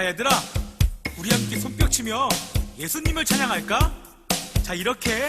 자, 얘들아, 우리 함께 손뼉 치며 예수님을 찬양할까? 자, 이렇게.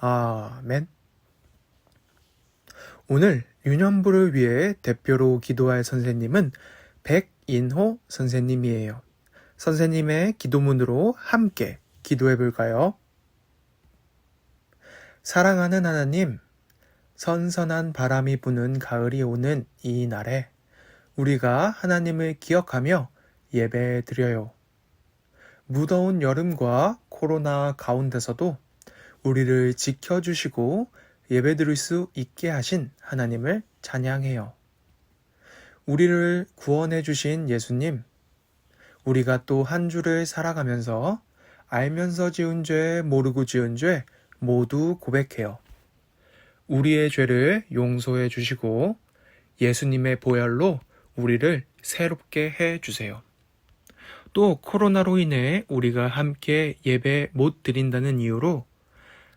아멘. 오늘 유년부를 위해 대표로 기도할 선생님은 백인호 선생님이에요. 선생님의 기도문으로 함께 기도해 볼까요? 사랑하는 하나님, 선선한 바람이 부는 가을이 오는 이 날에 우리가 하나님을 기억하며 예배 드려요. 무더운 여름과 코로나 가운데서도 우리를 지켜주시고 예배 드릴 수 있게 하신 하나님을 찬양해요. 우리를 구원해 주신 예수님, 우리가 또 한 주를 살아가면서 알면서 지은 죄, 모르고 지은 죄 모두 고백해요. 우리의 죄를 용서해 주시고 예수님의 보혈로 우리를 새롭게 해 주세요. 또 코로나로 인해 우리가 함께 예배 못 드린다는 이유로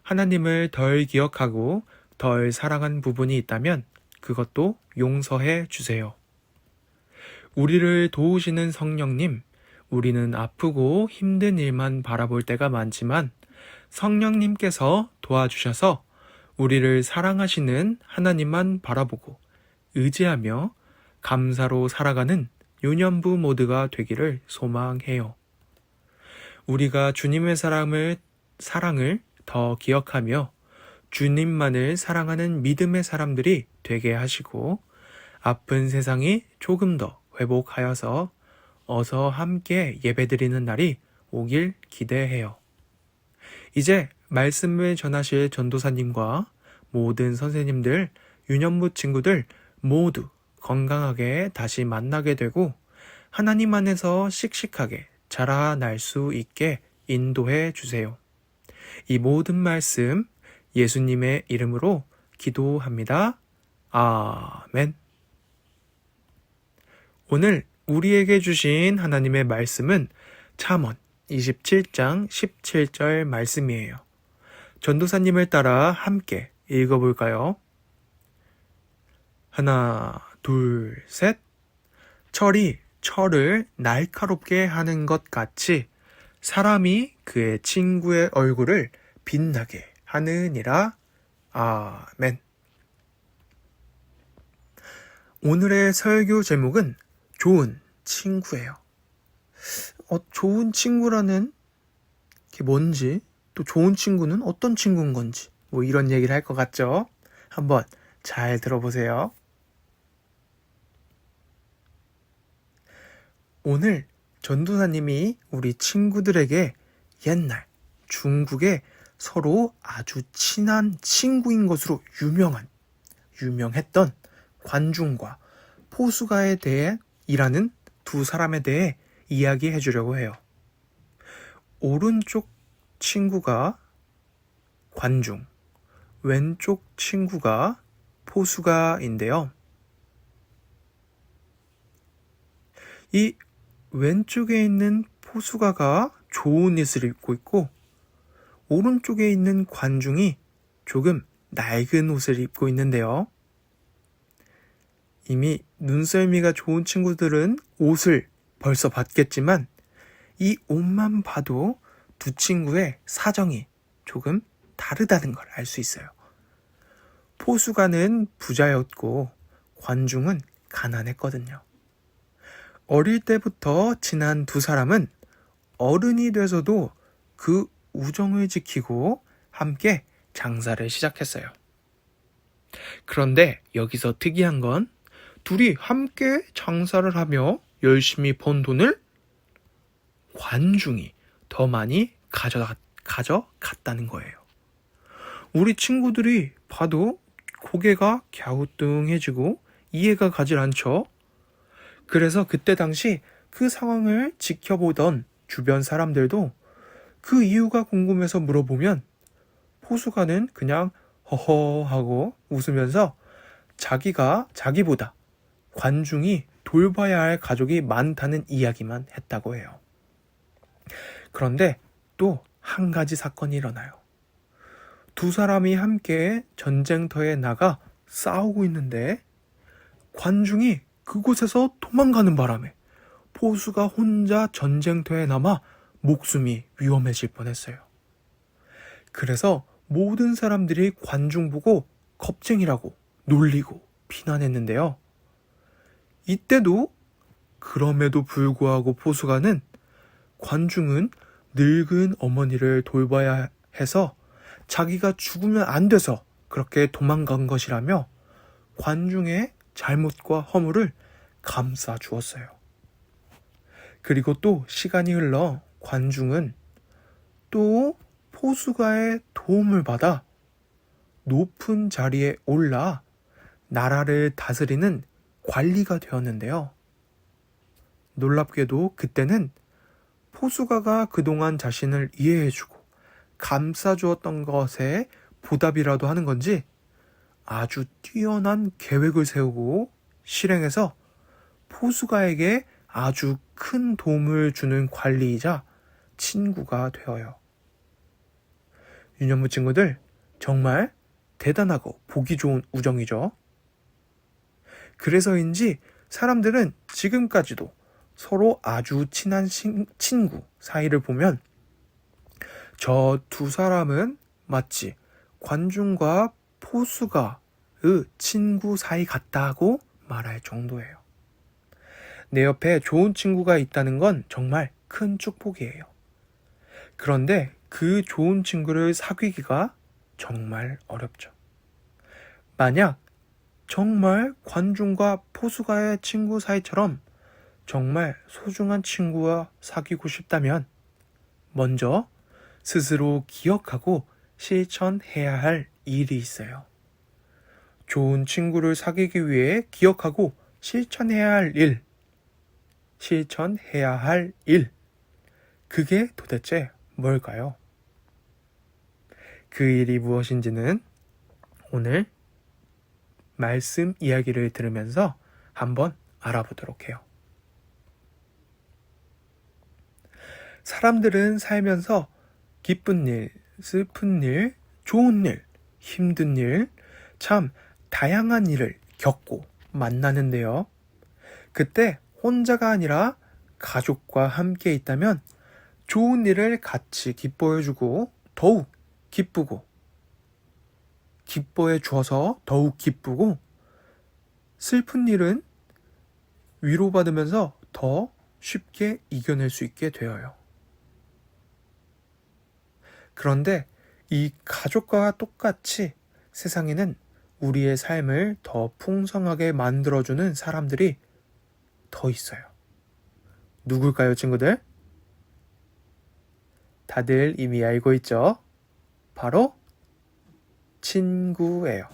하나님을 덜 기억하고 덜 사랑한 부분이 있다면 그것도 용서해 주세요. 우리를 도우시는 성령님, 우리는 아프고 힘든 일만 바라볼 때가 많지만 성령님께서 도와주셔서 우리를 사랑하시는 하나님만 바라보고 의지하며 감사로 살아가는 유년부 모두가 되기를 소망해요. 우리가 주님의 사랑을, 사랑을 더 기억하며 주님만을 사랑하는 믿음의 사람들이 되게 하시고 아픈 세상이 조금 더 회복하여서 어서 함께 예배드리는 날이 오길 기대해요. 이제 말씀을 전하실 전도사님과 모든 선생님들, 유년부 친구들 모두 건강하게 다시 만나게 되고 하나님 안에서 씩씩하게 자라날 수 있게 인도해 주세요. 이 모든 말씀 예수님의 이름으로 기도합니다. 아멘. 오늘 우리에게 주신 하나님의 말씀은 잠언 27장 17절 말씀이에요. 전도사님을 따라 함께 읽어볼까요? 하나, 둘, 셋. 철이 철을 날카롭게 하는 것 같이 사람이 그의 친구의 얼굴을 빛나게 하느니라. 아멘. 오늘의 설교 제목은 좋은 친구예요. 어, 좋은 친구라는 게 뭔지, 또 좋은 친구는 어떤 친구인 건지, 뭐 이런 얘기를 할 것 같죠? 한번 잘 들어보세요. 오늘 전도사님이 우리 친구들에게 옛날 중국에 서로 아주 친한 친구인 것으로 유명한, 유명했던 관중과 포수가에 대해 일하는 두 사람에 대해 이야기해 주려고 해요. 오른쪽 친구가 관중, 왼쪽 친구가 포수가인데요. 이 왼쪽에 있는 포수가가 좋은 옷을 입고 있고 오른쪽에 있는 관중이 조금 낡은 옷을 입고 있는데요. 이미 눈썰미가 좋은 친구들은 옷을 벌써 봤겠지만 이 옷만 봐도 두 친구의 사정이 조금 다르다는 걸 알 수 있어요. 포수가는 부자였고 관중은 가난했거든요. 어릴 때부터 친한 두 사람은 어른이 돼서도 그 우정을 지키고 함께 장사를 시작했어요. 그런데 여기서 특이한 건 둘이 함께 장사를 하며 열심히 번 돈을 관중이 더 많이 가져가, 가져갔다는 거예요. 우리 친구들이 봐도 고개가 갸우뚱해지고 이해가 가질 않죠? 그래서 그때 당시 그 상황을 지켜보던 주변 사람들도 그 이유가 궁금해서 물어보면 포수가는 그냥 허허 하고 웃으면서 자기가 자기보다 관중이 돌봐야 할 가족이 많다는 이야기만 했다고 해요. 그런데 또 한 가지 사건이 일어나요. 두 사람이 함께 전쟁터에 나가 싸우고 있는데 관중이 그곳에서 도망가는 바람에 포수가 혼자 전쟁터에 남아 목숨이 위험해질 뻔했어요. 그래서 모든 사람들이 관중 보고 겁쟁이라고 놀리고 비난했는데요. 이때도 그럼에도 불구하고 포수가는 관중은 늙은 어머니를 돌봐야 해서 자기가 죽으면 안 돼서 그렇게 도망간 것이라며 관중의 잘못과 허물을 감싸 주었어요. 그리고 또 시간이 흘러 관중은 또 포수가의 도움을 받아 높은 자리에 올라 나라를 다스리는 관리가 되었는데요. 놀랍게도 그때는 포수가가 그동안 자신을 이해해주고 감싸주었던 것에 보답이라도 하는 건지 아주 뛰어난 계획을 세우고 실행해서 포수가에게 아주 큰 도움을 주는 관리이자 친구가 되어요. 유년부 친구들, 정말 대단하고 보기 좋은 우정이죠. 그래서인지 사람들은 지금까지도 서로 아주 친한 신- 친구 사이를 보면 저 두 사람은 마치 관중과 포수가의 친구 사이 같다고 말할 정도예요. 내 옆에 좋은 친구가 있다는 건 정말 큰 축복이에요. 그런데 그 좋은 친구를 사귀기가 정말 어렵죠. 만약 정말 관중과 포수가의 친구 사이처럼 정말 소중한 친구와 사귀고 싶다면 먼저 스스로 기억하고 실천해야 할 일이 있어요. 좋은 친구를 사귀기 위해 기억하고 실천해야 할 일, 실천해야 할 일, 그게 도대체 뭘까요? 그 일이 무엇인지는 오늘 말씀 이야기를 들으면서 한번 알아보도록 해요. 사람들은 살면서 기쁜 일, 슬픈 일, 좋은 일, 힘든 일, 참 다양한 일을 겪고 만나는데요. 그때 혼자가 아니라 가족과 함께 있다면 좋은 일을 같이 기뻐해주고 더욱 기쁘고 기뻐해 주어서 더욱 기쁘고 슬픈 일은 위로받으면서 더 쉽게 이겨낼 수 있게 되어요. 그런데 이 가족과 똑같이 세상에는 우리의 삶을 더 풍성하게 만들어주는 사람들이 더 있어요. 누굴까요, 친구들? 다들 이미 알고 있죠? 바로 친구예요.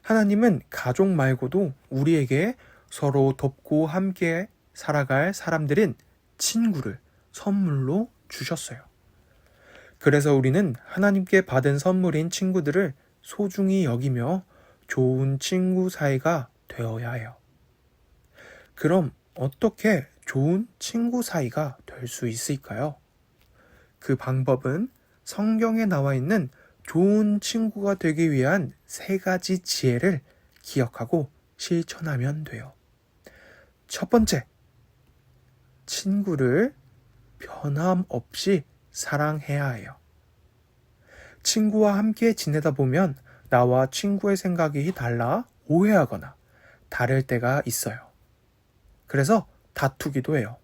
하나님은 가족 말고도 우리에게 서로 돕고 함께 살아갈 사람들인 친구를 선물로 주셨어요. 그래서 우리는 하나님께 받은 선물인 친구들을 소중히 여기며 좋은 친구 사이가 되어야 해요. 그럼 어떻게 좋은 친구 사이가 될 수 있을까요? 그 방법은 성경에 나와 있는 좋은 친구가 되기 위한 세 가지 지혜를 기억하고 실천하면 돼요. 첫 번째, 친구를 변함없이 사랑해야 해요. 친구와 함께 지내다 보면 나와 친구의 생각이 달라 오해하거나 다를 때가 있어요. 그래서 다투기도 해요.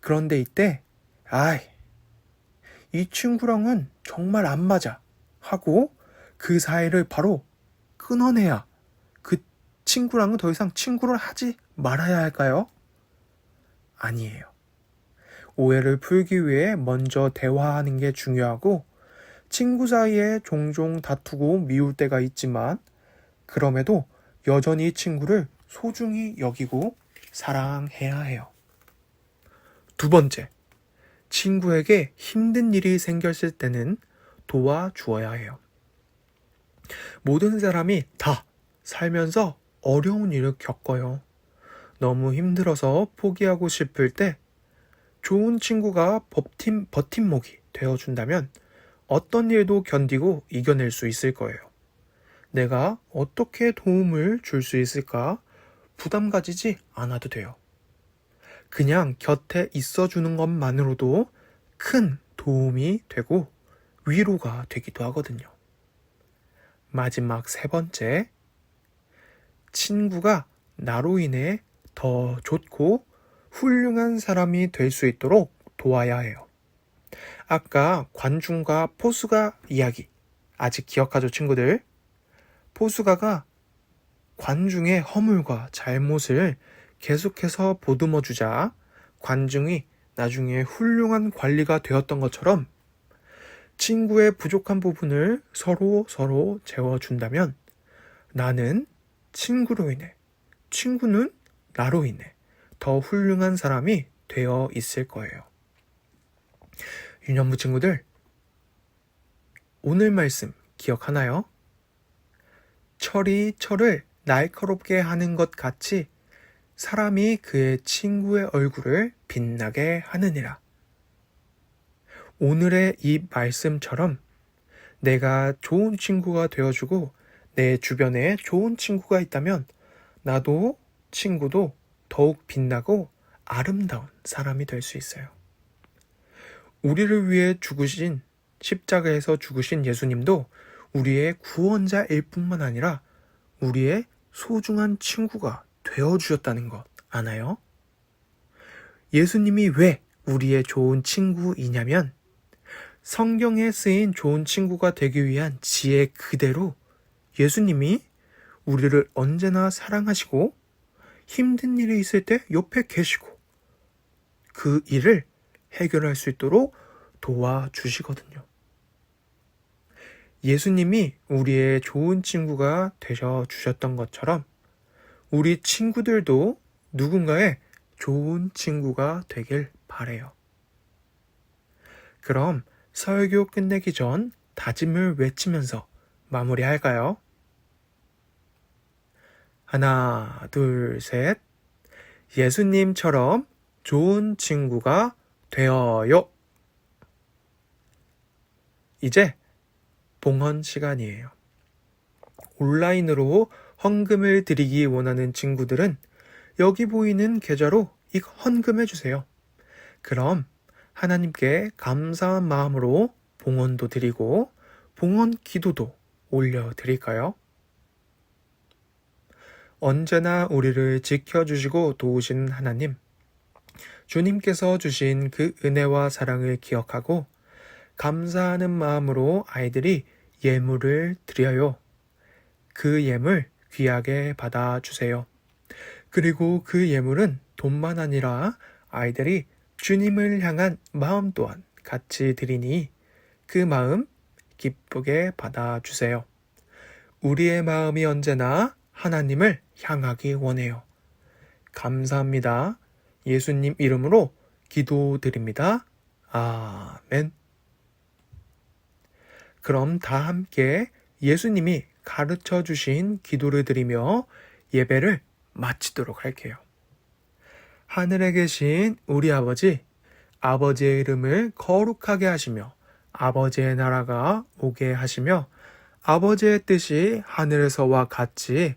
그런데 이때, 아이, 이 친구랑은 정말 안 맞아. 하고 그 사이를 바로 끊어내야 그 친구랑은 더 이상 친구를 하지 말아야 할까요? 아니에요. 오해를 풀기 위해 먼저 대화하는 게 중요하고 친구 사이에 종종 다투고 미울 때가 있지만 그럼에도 여전히 친구를 소중히 여기고 사랑해야 해요. 두 번째, 친구에게 힘든 일이 생겼을 때는 도와주어야 해요. 모든 사람이 다 살면서 어려운 일을 겪어요. 너무 힘들어서 포기하고 싶을 때 좋은 친구가 버팀, 버팀목이 되어준다면 어떤 일도 견디고 이겨낼 수 있을 거예요. 내가 어떻게 도움을 줄 수 있을까 부담 가지지 않아도 돼요. 그냥 곁에 있어주는 것만으로도 큰 도움이 되고 위로가 되기도 하거든요. 마지막 세 번째, 친구가 나로 인해 더 좋고 훌륭한 사람이 될 수 있도록 도와야 해요. 아까 관중과 포수가 이야기, 아직 기억하죠, 친구들? 포수가가 관중의 허물과 잘못을 계속해서 보듬어 주자 관중이 나중에 훌륭한 관리가 되었던 것처럼 친구의 부족한 부분을 서로 서로 채워준다면 나는 친구로 인해, 친구는 나로 인해 더 훌륭한 사람이 되어 있을 거예요. 유년부 친구들, 오늘 말씀 기억하나요? 철이 철을 날카롭게 하는 것 같이 사람이 그의 친구의 얼굴을 빛나게 하느니라. 오늘의 이 말씀처럼 내가 좋은 친구가 되어주고 내 주변에 좋은 친구가 있다면 나도 친구도 더욱 빛나고 아름다운 사람이 될 수 있어요. 우리를 위해 죽으신 십자가에서 죽으신 예수님도 우리의 구원자일 뿐만 아니라 우리의 소중한 친구가 되어 주셨다는 것 아나요? 예수님이 왜 우리의 좋은 친구이냐면 성경에 쓰인 좋은 친구가 되기 위한 지혜 그대로 예수님이 우리를 언제나 사랑하시고 힘든 일이 있을 때 옆에 계시고 그 일을 해결할 수 있도록 도와주시거든요. 예수님이 우리의 좋은 친구가 되셔 주셨던 것처럼 우리 친구들도 누군가의 좋은 친구가 되길 바래요. 그럼 설교 끝내기 전 다짐을 외치면서 마무리할까요? 하나, 둘, 셋. 예수님처럼 좋은 친구가 되어요. 이제 봉헌 시간이에요. 온라인으로 헌금을 드리기 원하는 친구들은 여기 보이는 계좌로 이 헌금해 주세요. 그럼 하나님께 감사한 마음으로 봉헌도 드리고 봉헌 기도도 올려 드릴까요? 언제나 우리를 지켜주시고 도우신 하나님, 주님께서 주신 그 은혜와 사랑을 기억하고 감사하는 마음으로 아이들이 예물을 드려요. 그 예물 귀하게 받아주세요. 그리고 그 예물은 돈만 아니라 아이들이 주님을 향한 마음 또한 같이 드리니 그 마음 기쁘게 받아주세요. 우리의 마음이 언제나 하나님을 향하기 원해요. 감사합니다. 예수님 이름으로 기도드립니다. 아멘. 그럼 다 함께 예수님이 가르쳐 주신 기도를 드리며 예배를 마치도록 할게요. 하늘에 계신 우리 아버지, 아버지의 이름을 거룩하게 하시며 아버지의 나라가 오게 하시며 아버지의 뜻이 하늘에서와 같이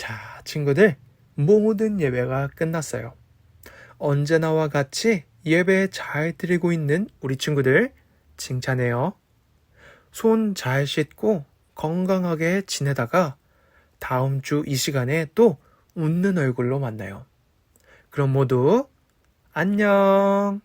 자, 친구들, 모든 예배가 끝났어요. 언제나와 같이 예배 잘 드리고 있는 우리 친구들 칭찬해요. 손 잘 씻고 건강하게 지내다가 다음 주 이 시간에 또 웃는 얼굴로 만나요. 그럼 모두 안녕!